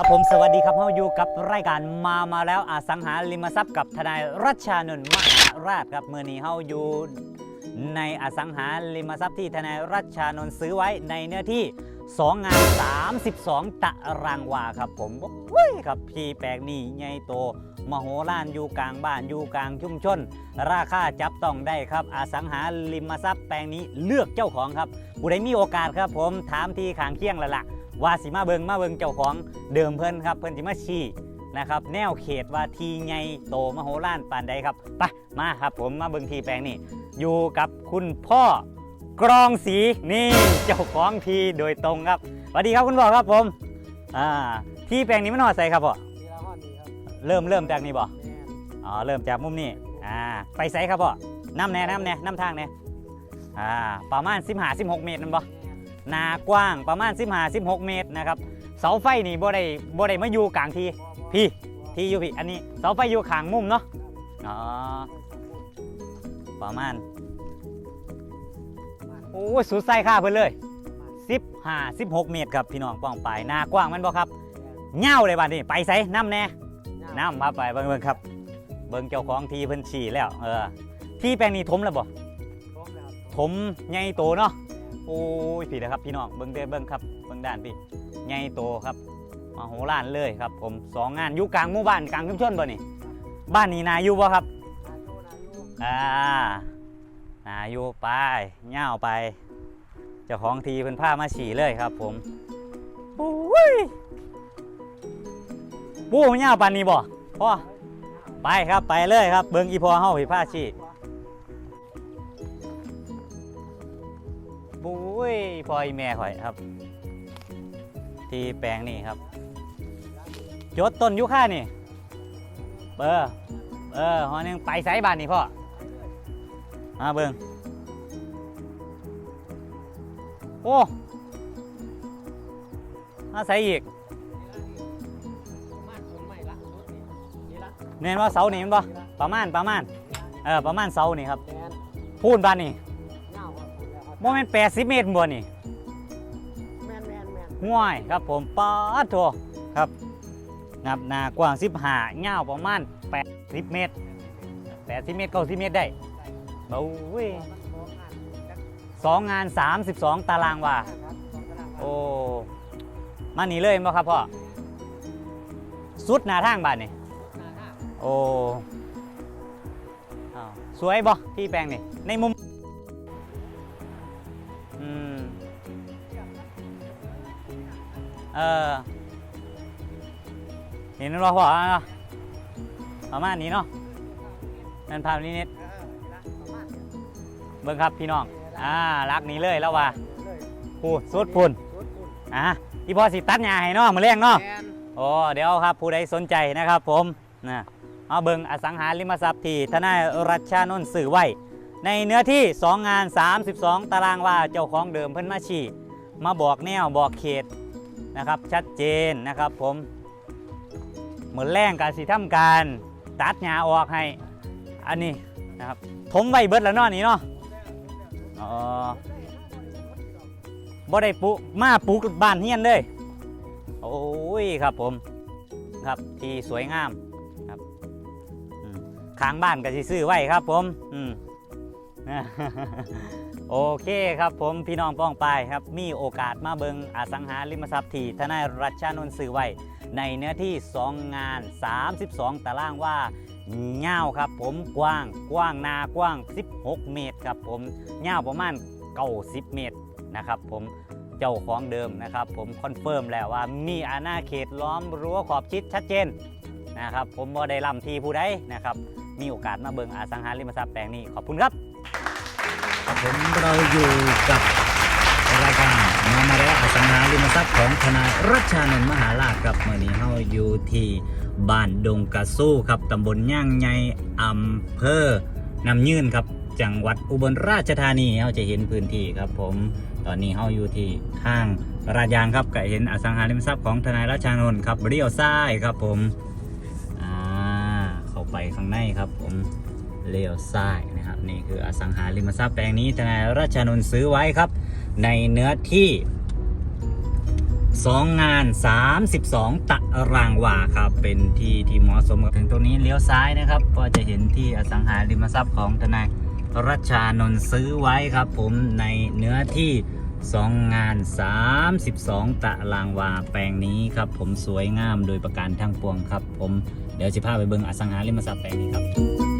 ครับผมสวัสดีครับเฮาอยู่กับรายการมามาแล้วอสังหาริมทรัพย์กับทนายรัชชานนท์มหาราชครับเมื่อนี้เฮาอยู่ในอสังหาริมทรัพย์ที่ทนายรัชชานนท์ซื้อไว้ในเนื้อที่ 2 งาน 32 ตารางวาครับผมโอ้ยครับพี่แปลงนี่ใหญ่โตมโหฬารอยู่กลางบ้านอยู่กลางชุมชน ราคาจับต้องได้ครับ อสังหาริมทรัพย์แปลงนี้เลือกเจ้าของครับผู้ใดมีโอกาสครับผมถามที่ขางเคียงแล้วล่ะ ว่าสิมาเบิงมาเบิงเจ้าของเดิมเพิ่นครับ เพิ่นสิมาชี้นะครับ แนวเขตว่าทีใหญ่โตมโหฬารปานใดครับไปมาครับผมมาเบิงทีแปลงนี่อยู่กับคุณพ่อกรองสีนี่เจ้าของทีโดยตรงครับสวัสดีครับคุณพ่อครับผมอ่าที่แปลงนี้มันหอดใส่ครับพ่อมีละห้อนดีครับเริ่มเริ่มจากนี่บ่แม่นอ๋อเริ่มจากมุมนี้อ่าไปใส่ครับพ่อน้ำแน่น้ำแน่น้ำทางแน่อ่าประมาณ15 16 เมตรนั่นบ่แม่น หนากว้างประมาณ 15 16 เมตรนะครับเสาไฟนี่บ่ได้บ่ได้มาอยู่กลางทีบ่บ่พี่ที่อยู่พี่อันนี้เสาไฟอยู่ข้างมุมเนาะอ๋อประมาณโอ้ยสุดไส้ค่าเพิ่นเลย15 16 เมตรครับพี่น้องป้องไปหนากว้างแมันบ่ครับเง่าวเลยบัดนี้ไปไสน้ำแน่น้ำมาไปเบิ่งเบิ่งครับ เบิ่งเจ้าของทีเพิ่นชี้แล้วเออที่แปลงนี้ถมแล้วบ่พร้อมแล้วครับถมใหญ่โตเนาะ โอ้ยพี่นะครับพี่น้องเบิ้งเด้อเบิ้งครับเบิ้งด้านพี่ใหญ่โตครับมาโหฬารเลยครับ ผมสองงานอยู่กลางหมู่บ้านกลางชุมชนบ่นี่บ้านนี้นาอยู่บ่ครับนายูนายูอ่านาอยู่ไปเง่าวไปเจ้าของทีเพิ่นพามาฉี่เลยครับ ผมโอ้ยปูมันเง่าวปานนี้บ่พ่อไปครับไปเลยครับ เบิ้งอีพอเฮาพี่พาฉี่ พลอยแม่ข่อยครับ ที่แปลงนี่ครับ จดต้นยุค่านี่เบอร์เออหอหนึงไปไสบ้านนี่พ่อมาเบิงโอ้มาใส่อีกประมาณต้นไม้ละชุดนี่นี่ละเน้นว่าเสานี่มันบ่นี่ละประมาณประมาณเออประมาณเสานี่ครับแม่นพูนบ้านนี่เงาครับพูดแล้วครับโมเมนแปดสิบเมตรบ่นี่ ห่วยครับผมปาดโถครับนับหนากว้าง15ยาวประมาณ80เมตร80เมตร90เมตรได้เบ้ยมันพร้อมงานจักสองงาน32ตารางวาครับสองตารางวาโอ้มานี่เลยมั้งครับพ่อสุดหน้าทางบ้านนี่หน้าห้าโอ้อ้าวสวยบ่ที่แปลงนี่ในมุม เออ เห็นว่าพ่อเนาะประมาณนี้เนาะนั่นภาพนี้นิดเออนี่ละประมาณนี้เบิ่งครับพี่น้อง อ่ารักนี้เลยแล้วว่าเลยพูดสุดพุ่นชุดคุณอะอีพอสิตัดหญ้าให้เนาะมื้อแรงเนาะแม่นโอ้เดี๋ยวครับผู้ใดสนใจนะครับผมนะเอาเบิ่งอสังหาริมทรัพย์ที่ทนายรัชชานนท์สื่อไว้ ในเนื้อที่ 2 งาน 32 ตารางวาเจ้าของเดิมเพิ่นมาชี้มาบอกแนวบอกเขต นะครับชัดเจนนะครับผมเหมือนแรงการสิทำการตัดหญ้าออกให้ อันนี้นะครับถมไว้เบิดแล้วเนาะนี่เนาะอ๋อบ่ได้ปลูกมาปลูกบ้านเฮียนเลยโอ้ยครับผมครับที่สวยงามครับข้างบ้านก็สิซื้อไว้ครับผมอืม โอเคครับผมพี่น้องป้องปายครับ มีโอกาสมาเบิงอสังหาริมทรัพย์ที่ทนายรัชชานนท์ซื้อไว้ ในเนื้อที่ 2 งาน 32 ตารางว่าเงาครับผมกว้างกว้างนากว้าง 16 เมตรครับผมเงาประมาณ90เมตรนะครับผมเจ้าของเดิมนะครับ ผมคอนเฟิร์มแล้วว่ามีอาณาเขตล้อมรั้วขอบชิดชัดเจนนะครับ ผมบ่ได้ลำทีผู้ใดนะครับ มีโอกาสมาเบิงอสังหาริมทรัพย์แปลงนี้ขอบคุณครับ ผมเราอยู่กับรายการมามาแล้วอสังหาริมทรัพย์ของทนายรัชชานนท์มหาลาภครับเมื่อนี้เราอยู่ที่บ้านดงกระสู้ครับตำบลย่างไงอำเภอนำยื่นครับ จังหวัดอุบลราชธานีเราจะเห็นพื้นที่ครับผมตอนนี้เราอยู่ที่ข้างราดยางครับก็เห็นอสังหาริมทรัพย์ของทนายรัชชานนท์ครับเรียวซ้ายครับผมอ่าเข้าไปข้างในครับผม เลี้ยวซ้ายนะครับ นี่คืออสังหาริมทรัพย์แปลงนี้ทนายรัชนนท์ซื้อไว้ครับ ในเนื้อที่ 2 งาน 32 ตารางวาครับ เป็นที่ที่เหมาะสมกับถึงตรงนี้เลี้ยวซ้ายนะครับ ก็จะเห็นที่อสังหาริมทรัพย์ของทนายรัชชานนท์ซื้อไว้ครับ ผมในเนื้อที่ 2 งาน 32 ตารางวาแปลงนี้ครับ ผมสวยงามโดยประการทั้งปวงครับ ผมเดี๋ยวจะพาไปเบิ่งอสังหาริมทรัพย์แปลงนี้ครับ